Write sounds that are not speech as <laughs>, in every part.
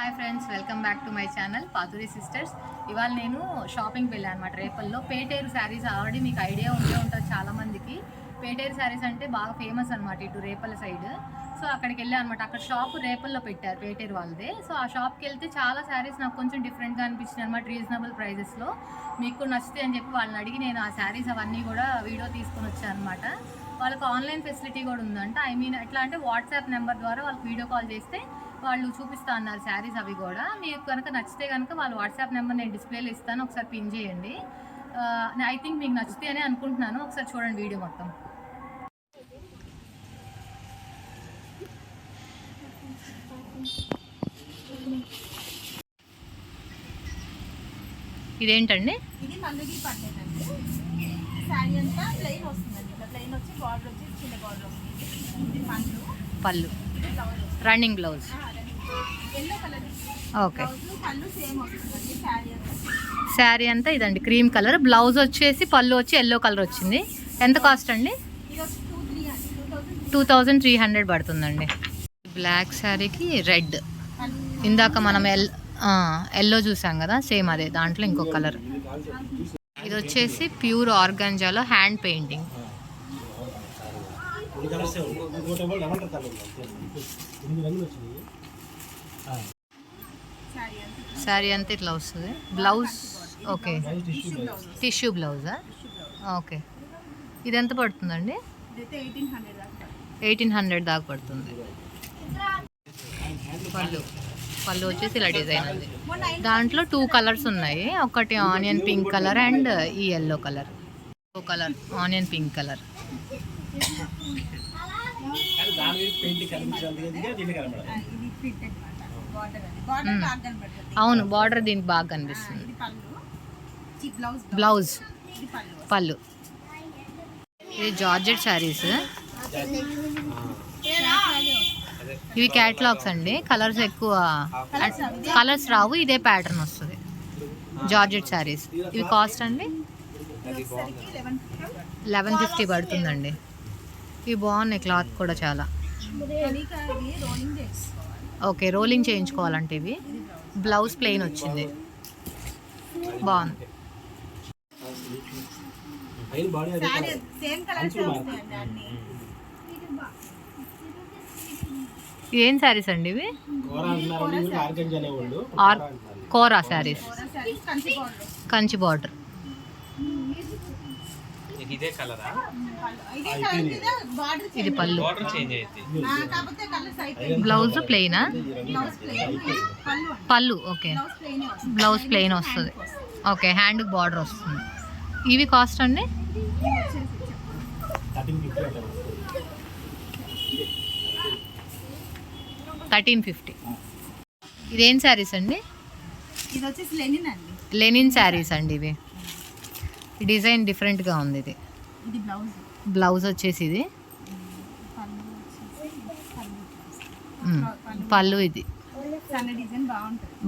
Hi friends welcome back to my channel Paturi sisters. ఇవాళ నేను షాపింగ్కి వెళ్ళాను అనమాట రేపల్లో. పేటేరు శారీస్ ఆల్రెడీ మీకు ఐడియా ఉండే ఉంటుంది చాలామందికి. పేటేరు శారీస్ అంటే బాగా ఫేమస్ అనమాట ఇటు రేపల్ల సైడ్ సో అక్కడికి వెళ్ళాను అనమాట అక్కడ షాప్ రేపల్లో పెట్టారు పేటేరు వాళ్ళదే. సో ఆ షాప్కి వెళ్తే చాలా శారీస్ నాకు కొంచెం డిఫరెంట్గా అనిపించింది అనమాట రీజనబుల్ ప్రైజెస్లో మీకు నచ్చితే అని చెప్పి వాళ్ళని అడిగి నేను ఆ శారీస్ అవన్నీ కూడా వీడియో తీసుకొని వచ్చాను అనమాట వాళ్ళకి ఆన్లైన్ ఫెసిలిటీ కూడా ఉందంట. ఐ మీన్ ఎట్లా అంటే వాట్సాప్ నెంబర్ ద్వారా వాళ్ళకి వీడియో కాల్ చేస్తే వాళ్ళు చూపిస్తా అన్నారు శారీస్ అవి కూడా. మీకు కనుక నచ్చితే కనుక వాళ్ళ వాట్సాప్ నెంబర్ నేను డిస్ప్లేలో ఇస్తాను. ఒకసారి పిన్ చేయండి. ఐ థింక్ మీకు నచ్చితే అని అనుకుంటున్నాను. ఒకసారి చూడండి వీడియో మొత్తం. ఇదేంటండి? ఇది మల్లుగి పట్టేదండి శారీ అంతా ప్లెయిన్ వస్తుందండి. ఇట్లా ప్లెయిన్ వచ్చి బార్డర్ వచ్చి చిన్న బార్డర్ వస్తుంది. ఇది పళ్ళు పళ్ళు. రన్నింగ్ బ్లౌజ్ ఓకే శారీ అంతా. ఇదండి క్రీమ్ కలర్ బ్లౌజ్ వచ్చేసి పళ్ళు వచ్చి ఎల్లో కలర్ వచ్చింది. ఎంత కాస్ట్ అండి? టూ థౌజండ్ త్రీ హండ్రెడ్ పడుతుందండి. బ్లాక్ శారీకి రెడ్ ఇందాక మనం ఎల్ ఎల్లో చూసాం కదా సేమ్ అదే దాంట్లో ఇంకో కలర్ ఇది వచ్చేసి ప్యూర్ ఆర్గాంజాలో హ్యాండ్ పెయింటింగ్ శారీ అంతా. శారీ అంతా ఇట్లా వస్తుంది. Blouse okay. Tissue blouse. Okay. ఇది ఎంత పడుతుందండి? ఎయిటీన్ హండ్రెడ్ దాకా పడుతుంది. పళ్ళు. పళ్ళు వచ్చేసి ఇలా డిజైన్ ఉంది. దాంట్లో టూ కలర్స్ ఉన్నాయి. ఒకటి ఆనియన్ పింక్ కలర్ అండ్ ఈ yellow colour. Colour onion pink colour. అవును బార్డర్ దీనికి బాగా కనిపిస్తుంది. ఇది పళ్ళు. ఈ బ్లౌజ్ బ్లౌజ్. ఇది పళ్ళు. ఇది జార్జెట్ శారీస్. ఇవి క్యాట్లాగ్స్ అండి. కలర్స్ ఎక్కువ. కలర్స్ రావు ఇదే ప్యాటర్న్ వస్తుంది. జార్జెట్ శారీస్. ఇవి కాస్ట్ అండి? లెవెన్ ఫిఫ్టీ పడుతుందండి. ఇవి బాగున్నాయి క్లాత్ కూడా చాలా. ఓకే రోలింగ్ చేయించుకోవాలంటే ఇవి. బ్లౌజ్ ప్లెయిన్ వచ్చింది. బాగుంది. ఏం శారీస్ అండి ఇవి? కోరా శారీస్ శారీస్. కంచి బార్డర్. కంచి బార్డర్. ఇదే కలరా? ఇదే పళ్ళు. బార్డర్ చేంజ్ అయితే బ్లౌజ్ ప్లెయినా పళ్ళు ఓకే. బ్లౌజ్ ప్లెయిన్ వస్తుంది. బ్లౌజ్ ప్లెయిన్ వస్తుంది. ఓకే హ్యాండ్ బార్డర్ వస్తుంది. ఇవి కాస్ట్ అండి? థర్టీన్ ఫిఫ్టీ ఇదేం శారీస్ అండి? ఇది వచ్చేసి లెనిన్ అండి. లెనిన్ శారీస్ అండి ఇవి. డిజైన్ డిఫరెంట్గా ఉంది ఇది. ఇది బ్లౌజ్. బ్లౌజ్ వచ్చేసి ఇది. పళ్ళు ఇది.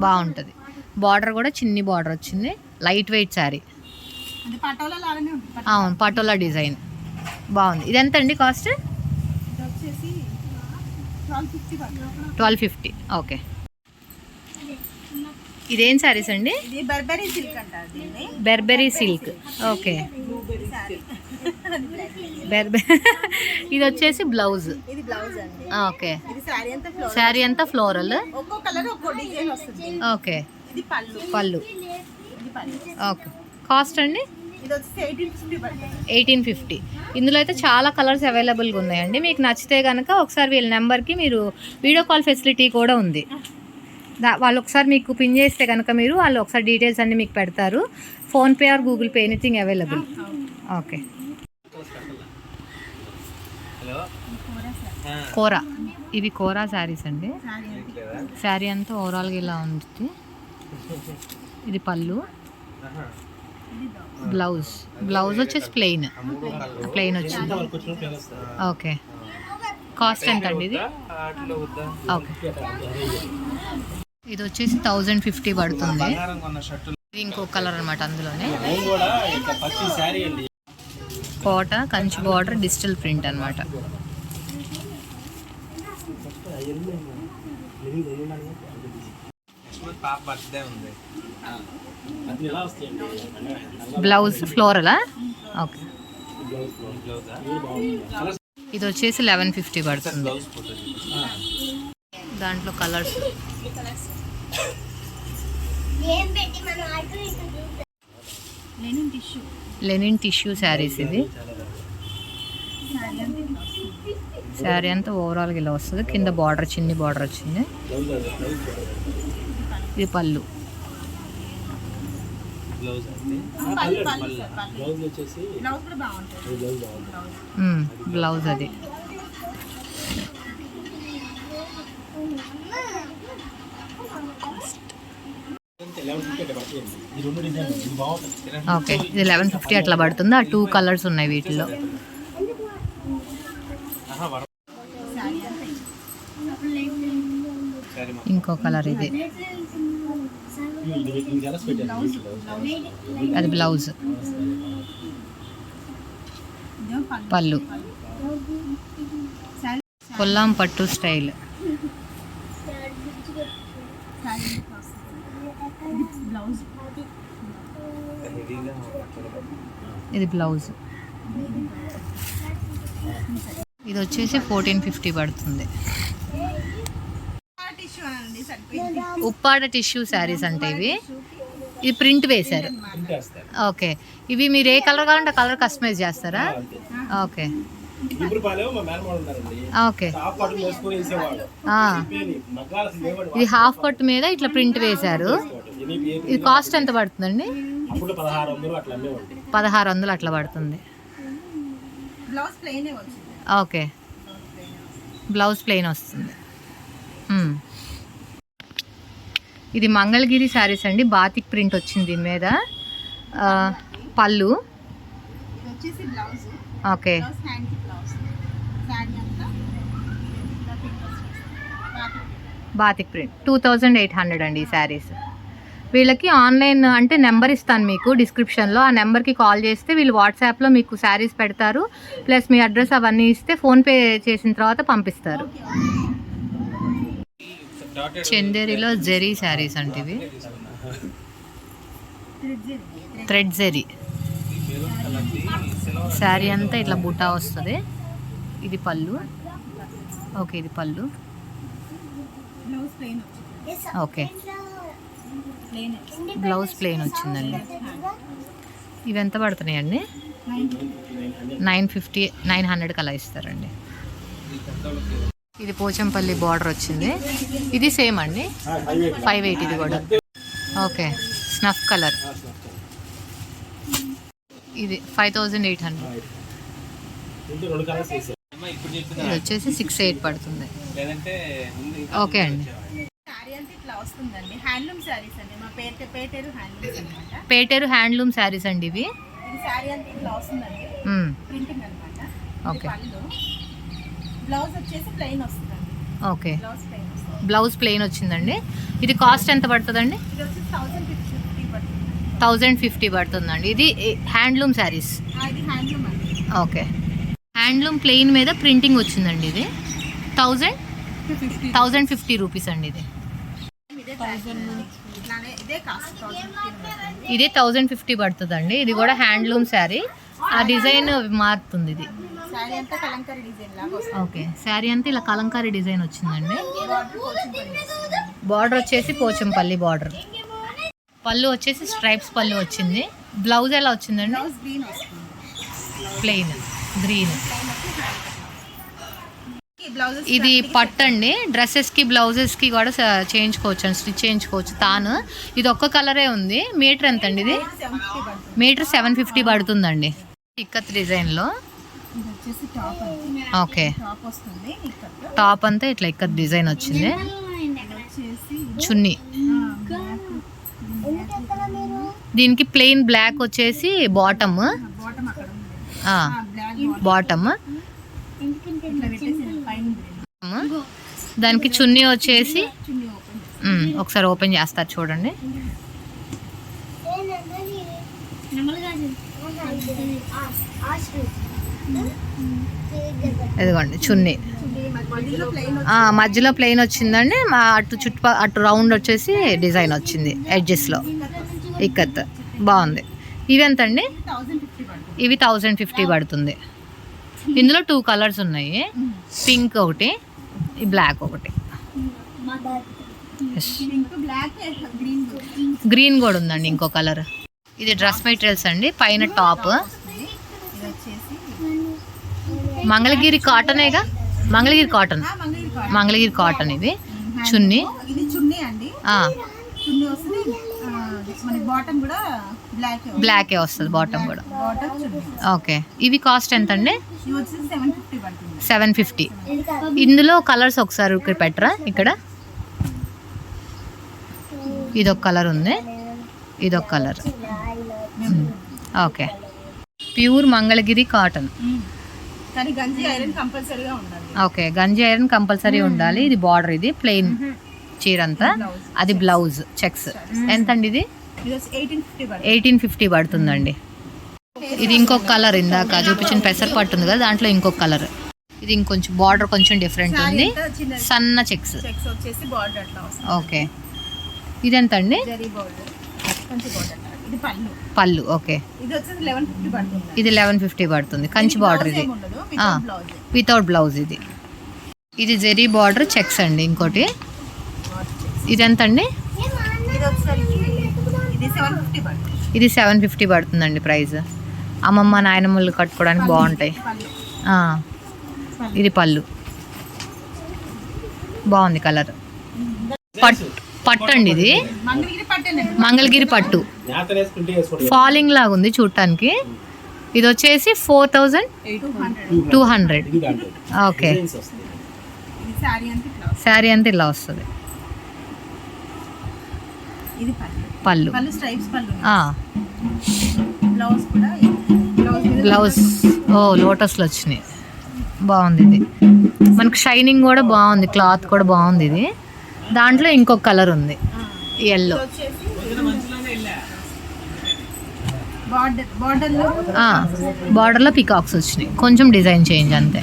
బాగుంటుంది. బార్డర్ కూడా చిన్ని బార్డర్ వచ్చింది. Light weight saree. అవును పటోలా డిజైన్. బాగుంది. ఇది ఎంత అండి కాస్ట్? Twelve fifty. ఓకే. ఇదేం శారీస్ అండి? ఇది బర్బరీ సిల్క్ అంటారు దీన్ని బెర్బెరీ సిల్క్. ఓకే. బెర్బె <laughs> ఇది వచ్చేసి బ్లౌజ్. ఇది బ్లౌజ్ అండి. ఓకే. ఇది శారీ అంతా ఫ్లోరల్ ఒక్కో కలర్ ఒక్కో డిజైన్ వస్తుంది. ఓకే. ఇది పళ్ళు. ఓకే. కాస్ట్ అండి? ఎయిటీన్ ఫిఫ్టీ ఇందులో అయితే చాలా కలర్స్ అవైలబుల్గా ఉన్నాయండి. మీకు నచ్చితే కనుక ఒకసారి వీళ్ళ నెంబర్కి మీరు వీడియో కాల్ ఫెసిలిటీ కూడా ఉంది. వాళ్ళు ఒకసారి మీకు పిన్ చేస్తే కనుక మీరు వాళ్ళు ఒకసారి డీటెయిల్స్ అన్ని మీకు పెడతారు. PhonePe or Google Pay anything available okay kora ఇవి కోరా శారీస్ అండి. శారీ అంతా ఓవరాల్గా ఇలా ఉంది. ఇది పళ్ళు. బ్లౌజ్ బ్లౌజ్ వచ్చేసి ప్లెయిన్ ప్లెయిన్ వచ్చింది. ఓకే కాస్ట్ ఎంత అండి ఇది? ఓకే ఇది వచ్చేసి థౌజండ్ ఫిఫ్టీ పడుతుంది. ఇది ఇంకో కలర్ అనమాట అందులోనే. Kota Kanchi border digital print అనమాట బ్లౌజ్ ఫ్లోరలా ఓకే. ఇది వచ్చేసి లెవెన్ ఫిఫ్టీ పడుతుంది. దాంట్లో colours. Linen tissue linen tissue sarees ఇది. శారీ అంతా ఓవరాల్గా ఇలా వస్తుంది. కింద బార్డర్ చిన్ని బార్డర్ వచ్చింది. బ్లౌజ్ అది బ్లౌజ్ ఇది పళ్ళు బ్లౌజ్ అంటే ఓకే ఇది లెవెన్ ఫిఫ్టీ అట్లా పడుతుంది. ఆ టూ కలర్స్ ఉన్నాయి వీటిలో ఇంకో కలర్ ఇది. అది బ్లౌజ్ పళ్ళు. కొల్లాం పట్టు స్టైల్ శారీ ఇట్లా వస్తుంది ఇది బ్లౌజ్. ఇది బ్లౌజ్. ఇది వచ్చేసి ఫోర్టీన్ ఫిఫ్టీ పడుతుంది. ఉప్పాడ టిష్యూ శారీస్ అంటే ఇవి. ఇది ప్రింట్ వేశారు. ఓకే. ఇవి మీరు ఏ కలర్ కావాలంటే కలర్ కస్టమైజ్ చేస్తారా? ఓకే. ఓకే. ఇది హాఫ్ కట్ మీద ఇట్లా ప్రింట్ వేశారు. ఇది కాస్ట్ ఎంత పడుతుందండి? పదహారు వందలు అట్లా పడుతుంది. ఓకే. బ్లౌజ్ ప్లెయిన్ వస్తుంది. ఇది మంగళగిరి శారీస్ అండి. బాతిక్ ప్రింట్ వచ్చింది దీని మీద. ఆ, పళ్ళు. ఇది వచ్చేసి blouse. Okay. Batik print. Two thousand eight hundred అండి ఈ శారీస్. వీళ్ళకి ఆన్లైన్ అంటే నెంబర్ ఇస్తాను మీకు డిస్క్రిప్షన్లో. ఆ నెంబర్కి కాల్ చేస్తే వీళ్ళు వాట్సాప్లో మీకు శారీస్ పెడతారు. ప్లస్ మీ అడ్రస్ అవన్నీ ఇస్తే ఫోన్పే చేసిన తర్వాత పంపిస్తారు. చందేరిలో జెరీ శారీస్ అంటే ఇవి. థ్రెడ్ జెరీ శారీ అంతా ఇట్లా బుటా వస్తుంది. ఇది పళ్ళు. ఓకే ఇది పళ్ళు. ఓకే. బ్లౌజ్ ప్లెయిన్ వచ్చిందండి. ఇవి ఎంత పడుతున్నాయండి? నైన్ నైన్ ఫిఫ్టీ నైన్ హండ్రెడ్కి అలా ఇస్తారండి. ఇది పోచంపల్లి బార్డర్ వచ్చింది. ఇది సేమ్ అండి? ఫైవ్ ఎయిట్ ఇది కూడా. ఓకే. Snuff colour. ఇది ఫైవ్ థౌజండ్ ఎయిట్ హండ్రెడ్. ఇది వచ్చేసి సిక్స్ ఎయిట్ పడుతుంది. ఓకే అండి. వచ్చేవాడిని. శారీ అంతా ఇట్లా వస్తుందండి. హ్యాండ్లూమ్ శారీస్ అండి. మా పేటేరు హ్యాండ్లూమ్స్ అనమాట పేటేరు హ్యాండ్లూమ్ శారీస్ అండి ఇవి. ఇది శారీ అంతా ఇట్లా వస్తుందండి. ప్రింటింగ్ అనమాట ఓకే. బ్లౌజ్ వచ్చేసి ప్లెయిన్ వస్తుందండి. Okay. Blouse plain blouse plain వచ్చిందండి. ఇది కాస్ట్ ఎంత పడుతుందండి? థౌజండ్ ఫిఫ్టీ పడుతుందండి. ఇది handloom sarees okay. Handloom plain మీద ప్రింటింగ్ వచ్చిందండి ఇది. థౌజండ్ థౌజండ్ ఫిఫ్టీ రూపీస్ అండి ఇది. ఇదే థౌజండ్ ఫిఫ్టీ పడుతుందండి. ఇది కూడా హ్యాండ్లూమ్ శారీ. ఆ డిజైన్ మారుతుంది ఇది. ఓకే శారీ అంతా ఇలా కలంకారీ డిజైన్ వచ్చిందండి. బార్డర్ వచ్చేసి పోచంపల్లి బార్డర్. పళ్ళు వచ్చేసి స్ట్రైప్స్ పళ్ళు వచ్చింది. బ్లౌజ్ ఎలా వచ్చిందండి? Plain green. ఇది పట్టు అండి. డ్రెస్సెస్కి బ్లౌజెస్కి కూడా చేయించుకోవచ్చు అండి. స్టిచ్ చేయించుకోవచ్చు. తాను. ఇది ఒక్క కలరే ఉంది. మీటర్ ఎంత అండి ఇది? మీటర్ సెవెన్ ఫిఫ్టీ పడుతుందండి. ఇక్కత్ డిజైన్లో. ఓకే. టాప్ అంతా ఇట్లా ఇక్కత్ డిజైన్ వచ్చింది. చున్నీ. దీనికి ప్లెయిన్ బ్లాక్ వచ్చేసి బాటమ్. బాటమ్ దానికి చున్నీ వచ్చేసి ఒకసారి ఓపెన్ చేస్తారు చూడండి. ఇదిగోండి చున్నీ. మధ్యలో ప్లెయిన్ వచ్చిందండి. మా అటు చుట్టుపక్క అటు రౌండ్ వచ్చేసి డిజైన్ వచ్చింది ఎడ్జెస్లో. ఇక్కత్. బాగుంది. ఇవి ఎంతండి? అండి ఇవి థౌజండ్ ఫిఫ్టీ పడుతుంది. ఇందులో టూ కలర్స్ ఉన్నాయి. పింక్ ఒకటి ఈ బ్లాక్ ఒకటి. గ్రీన్ కూడా ఉందండి ఇంకో కలర్ ఇది డ్రెస్ మెటీరియల్స్ అండి పైన top Mangalagiri కాటనేగా? Mangalagiri cotton. Mangalagiri cotton. Mangalagiri cotton ఇది చున్నీ చున్నీ అండి చున్నీ బాటమ్ కూడా బ్లాక్ వస్తుంది బాటమ్ కూడా. ఓకే. ఇవి కాస్ట్ ఎంత అండి సెవెన్ ఫిఫ్టీ ఇందులో కలర్స్ ఒకసారి ఇక్కడ పెట్టరా? ఇక్కడ. ఇదొక కలర్ ఉంది. ఇదొక colour okay. Pure Mangalagiri cotton. ఉండాలి. ఓకే. గంజి ఐరన్ కంపల్సరీ ఉండాలి. ఇది బార్డర్ ఇది ప్లెయిన్ చీర అంతా అది బ్లౌజ్ చెక్స్ ఎంత అండి ఇది? ఎయిటీన్ ఫిఫ్టీ పడుతుందండి. ఇది ఇంకొక కలర్ ఇందాక చూపించిన పెసర పట్టు ఉంది కదా దాంట్లో ఇంకొక కలర్. ఇది ఇంకొంచెం బార్డర్ కొంచెం డిఫరెంట్ ఉంది. సన్న చెక్స్ ఓకే. ఇది ఎంత అండి పళ్ళు. ఓకే. ఇది లెవెన్ ఫిఫ్టీ పడుతుంది. కంచి బార్డర్ ఇది. వితౌట్ బ్లౌజ్ ఇది. ఇది జెరీ బార్డర్ చెక్స్ అండి ఇంకోటి. ఇది ఎంత అండి ఇది సెవెన్ ఫిఫ్టీ పడుతుందండి ప్రైస్. అమ్మమ్మ నాయనమ్మలు కట్టుకోవడానికి బాగుంటాయి. ఇది పళ్ళు. బాగుంది కలర్. పట్టు పట్టు అండి ఇది. మంగళగిరి పట్టు. ఫాలింగ్ లాగా ఉంది చూడటానికి. ఇది వచ్చేసి four thousand two hundred okay. Saree అంతా ఇలా వస్తుంది. ఇది పళ్ళు. బ్లౌజ్ ఓ లోటస్లో వచ్చినాయి. బాగుంది ఇది. మనకు షైనింగ్ కూడా బాగుంది క్లాత్ కూడా బాగుంది ఇది. దాంట్లో ఇంకొక కలర్ ఉంది ఎల్లో బార్డర్లో పికాక్స్ వచ్చినాయి. కొంచెం డిజైన్ చేంజ్ అంతే.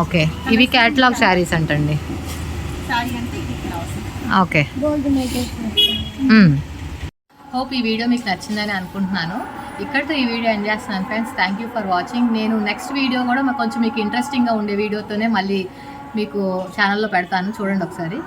ఓకే. ఇవి క్యాటలాగ్ శారీస్ అంటండి. ఓకే. హోప్ ఈ వీడియో మీకు నచ్చిందని అనుకుంటున్నాను. ఇక్కడితో ఈ వీడియో ఎండ్ చేస్తున్నాను friends. Thank you for watching నేను నెక్స్ట్ వీడియో కూడా మాకు కొంచెం మీకు ఇంట్రెస్టింగ్గా ఉండే వీడియోతోనే మళ్ళీ మీకు ఛానల్లో పెడతాను. చూడండి ఒకసారి.